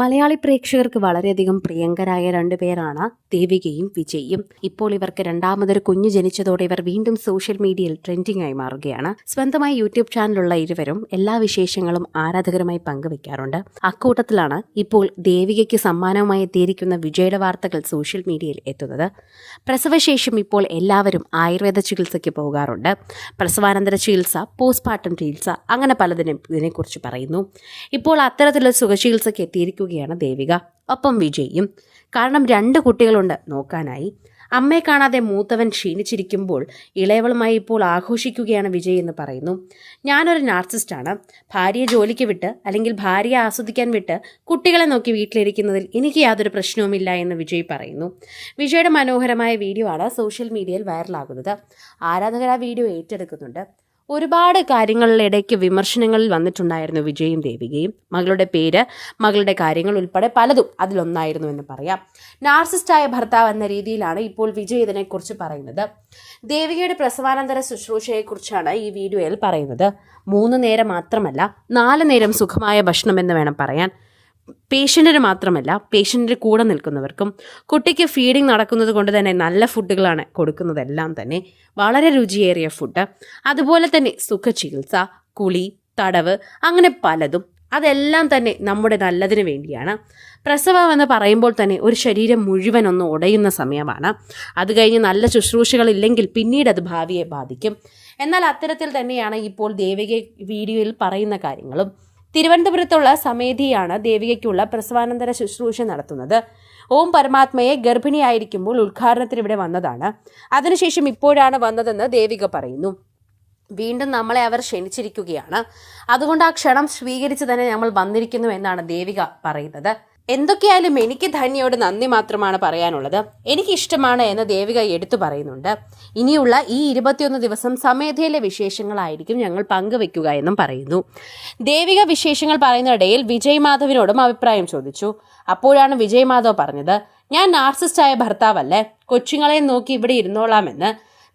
മലയാളി പ്രേക്ഷകർക്ക് വളരെയധികം പ്രിയങ്കരായ രണ്ടുപേരാണ് ദേവികയും വിജയും. ഇപ്പോൾ ഇവർക്ക് രണ്ടാമതൊരു കുഞ്ഞു ജനിച്ചതോടെ ഇവർ വീണ്ടും സോഷ്യൽ മീഡിയയിൽ ട്രെൻഡിംഗ് ആയി മാറുകയാണ്. സ്വന്തമായി യൂട്യൂബ് ചാനലുള്ള ഇരുവരും എല്ലാ വിശേഷങ്ങളും ആരാധകരുമായി പങ്കുവെക്കാറുണ്ട്. അക്കൂട്ടത്തിലാണ് ഇപ്പോൾ ദേവികയ്ക്ക് സമ്മാനവുമായി എത്തിയിരിക്കുന്ന വിജയുടെ വാർത്തകൾ സോഷ്യൽ മീഡിയയിൽ എത്തുന്നത്. പ്രസവശേഷം ഇപ്പോൾ എല്ലാവരും ആയുർവേദ ചികിത്സയ്ക്ക് പോകാറുണ്ട്. പ്രസവാനന്തര ചികിത്സ പോസ്റ്റ്മോർട്ടം ചികിത്സ അങ്ങനെ പലതിനും ഇതിനെക്കുറിച്ച് പറയുന്നു. ഇപ്പോൾ അത്തരത്തിലുള്ള സുഖചികിത്സയ്ക്ക് എത്തിയിരിക്കുകയാണ് ദേവിക. ഒപ്പം വിജയും കാരണം രണ്ട് കുട്ടികളുണ്ട്. നോക്കാനായി. അമ്മയെ കാണാതെ മൂത്തവൻ ക്ഷീണിച്ചിരിക്കുമ്പോൾ ഇളയവളുമായി ഇപ്പോൾ ആഘോഷിക്കുകയാണ് വിജയ് എന്ന് പറയുന്നു. ഞാനൊരു നാർസിസ്റ്റാണ്. ഭാര്യയെ ജോലിക്ക് വിട്ട് അല്ലെങ്കിൽ ഭാര്യയെ ആസ്വദിക്കാൻ വിട്ട് കുട്ടികളെ നോക്കി വീട്ടിലിരിക്കുന്നതിൽ എനിക്ക് യാതൊരു പ്രശ്നവുമില്ല എന്ന് വിജയ് പറയുന്നു. വിജയുടെ മനോഹരമായ വീഡിയോ ആണ് സോഷ്യൽ മീഡിയയിൽ വൈറലാകുന്നത്. ആരാധകർ ആ വീഡിയോ ഏറ്റെടുക്കുന്നുണ്ട്. ഒരുപാട് കാര്യങ്ങളിലിടയ്ക്ക് വിമർശനങ്ങളിൽ വന്നിട്ടുണ്ടായിരുന്നു വിജയും ദേവികയും. മകളുടെ പേര് മകളുടെ കാര്യങ്ങൾ ഉൾപ്പെടെ പലതും അതിലൊന്നായിരുന്നു എന്ന് പറയാം. നാർസിസ്റ്റായ ഭർത്താവ് എന്ന രീതിയിലാണ് ഇപ്പോൾ വിജയ് ഇതിനെക്കുറിച്ച് പറയുന്നത്. ദേവികയുടെ പ്രസവാനന്തര ശുശ്രൂഷയെക്കുറിച്ചാണ് ഈ വീഡിയോയിൽ പറയുന്നത്. മൂന്ന് നേരം മാത്രമല്ല നാല് നേരം സുഖമായ ഭക്ഷണം എന്ന് വേണം പറയാൻ. പേഷ്യന്റിന് മാത്രമല്ല പേഷ്യന്റിന്റെ കൂടെ നിൽക്കുന്നവർക്കും കുട്ടിക്ക് ഫീഡിങ് നടക്കുന്നത് കൊണ്ട് തന്നെ നല്ല ഫുഡുകളാണ് കൊടുക്കുന്നതെല്ലാം തന്നെ വളരെ രുചിയേറിയ ഫുഡ്. അതുപോലെ തന്നെ സുഖചികിത്സ കുളി തടവ് അങ്ങനെ പലതും അതെല്ലാം തന്നെ നമ്മുടെ നല്ലതിന് വേണ്ടിയാണ്. പ്രസവം എന്ന് പറയുമ്പോൾ തന്നെ ഒരു ശരീരം മുഴുവൻ ഒന്ന് ഉടയുന്ന സമയമാണ്. അത് കഴിഞ്ഞ് നല്ല ശുശ്രൂഷകളില്ലെങ്കിൽ പിന്നീട് അത് ഭാവിയെ ബാധിക്കും. എന്നാൽ അത്തരത്തിൽ തന്നെയാണ് ഇപ്പോൾ ദേവിക വീഡിയോയിൽ പറയുന്ന കാര്യങ്ങളും. തിരുവനന്തപുരത്തുള്ള സമേധിയാണ് ദേവികയ്ക്കുള്ള പ്രസവാനന്തര ശുശ്രൂഷ നടത്തുന്നത്. ഓം പരമാത്മയെ ഗർഭിണിയായിരിക്കുമ്പോൾ ഉദ്ഘാടനത്തിന് ഇവിടെ വന്നതാണ്. അതിനുശേഷം ഇപ്പോഴാണ് വന്നതെന്ന് ദേവിക പറയുന്നു. വീണ്ടും നമ്മളെ അവർ ക്ഷണിച്ചിരിക്കുകയാണ്. അതുകൊണ്ട് ആ ക്ഷണം സ്വീകരിച്ച് തന്നെ നമ്മൾ വന്നിരിക്കുന്നു എന്നാണ് ദേവിക പറയുന്നത്. എന്തൊക്കെയായാലും എനിക്ക് ധന്യയോട് നന്ദി മാത്രമാണ് പറയാനുള്ളത്. എനിക്കിഷ്ടമാണ് എന്ന് ദേവിക എടുത്തു പറയുന്നുണ്ട്. ഇനിയുള്ള ഈ ഇരുപത്തിയൊന്ന് ദിവസം സമേധയിലെ വിശേഷങ്ങളായിരിക്കും ഞങ്ങൾ പങ്കുവെക്കുക എന്നും പറയുന്നു. ദേവിക വിശേഷങ്ങൾ പറയുന്നിടയിൽ വിജയ് മാധവിനോടും അഭിപ്രായം ചോദിച്ചു. അപ്പോഴാണ് വിജയ് മാധവ് പറഞ്ഞത് ഞാൻ നാർസിസ്റ്റായ ഭർത്താവല്ലേ കൊച്ചുങ്ങളെ നോക്കി ഇവിടെ ഇരുന്നോളാമെന്ന്.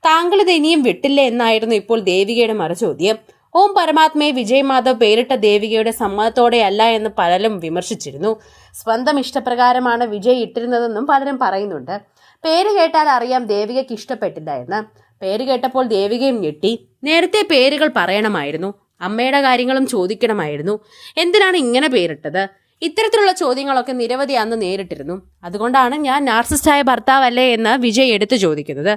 താങ്കൾ ഇത് ഇനിയും വിട്ടില്ലേ എന്നായിരുന്നു ഇപ്പോൾ ദേവികയുടെ മറുചോദ്യം. ഓം പരമാത്മയെ വിജയ് മാധവ് പേരിട്ട ദേവികയുടെ സമ്മതത്തോടെയല്ല എന്ന് പലരും വിമർശിച്ചിരുന്നു. സ്വന്തം ഇഷ്ടപ്രകാരമാണ് വിജയ് ഇട്ടിരുന്നതെന്നും പലരും പറയുന്നുണ്ട്. പേര് കേട്ടാൽ അറിയാം ദേവികയ്ക്ക് ഇഷ്ടപ്പെട്ടില്ല എന്ന്. പേര് കേട്ടപ്പോൾ ദേവികയും ഞെട്ടി. നേരത്തെ പേരുകൾ പറയണമായിരുന്നു. അമ്മയുടെ കാര്യങ്ങളും ചോദിക്കണമായിരുന്നു. എന്തിനാണ് ഇങ്ങനെ പേരിട്ടത്? ഇത്തരത്തിലുള്ള ചോദ്യങ്ങളൊക്കെ നിരവധി അന്ന് നേരിട്ടിരുന്നു. അതുകൊണ്ടാണ് ഞാൻ നാർസിസ്റ്റായ ഭർത്താവല്ലേ എന്ന് വിജയ് എടുത്തു ചോദിക്കുന്നത്.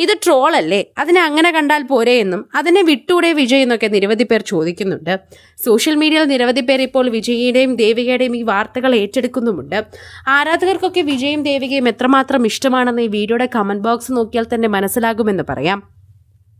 ഇത് ട്രോൾ അല്ലേ? അതിനെ അങ്ങനെ കണ്ടാൽ പോരെ എന്നും അതിനെ വിട്ടൂടെ വിജയ് എന്നൊക്കെ നിരവധി പേർ ചോദിക്കുന്നുണ്ട്. സോഷ്യൽ മീഡിയയിൽ നിരവധി പേർ ഇപ്പോൾ വിജയിയുടെയും ദേവികയുടെയും ഈ വാർത്തകൾ ഏറ്റെടുക്കുന്നുമുണ്ട്. ആരാധകർക്കൊക്കെ വിജയും ദേവികയും എത്രമാത്രം ഇഷ്ടമാണെന്ന് ഈ വീഡിയോയുടെ കമന്റ് ബോക്സ് നോക്കിയാൽ തന്നെ മനസ്സിലാകുമെന്ന് പറയാം.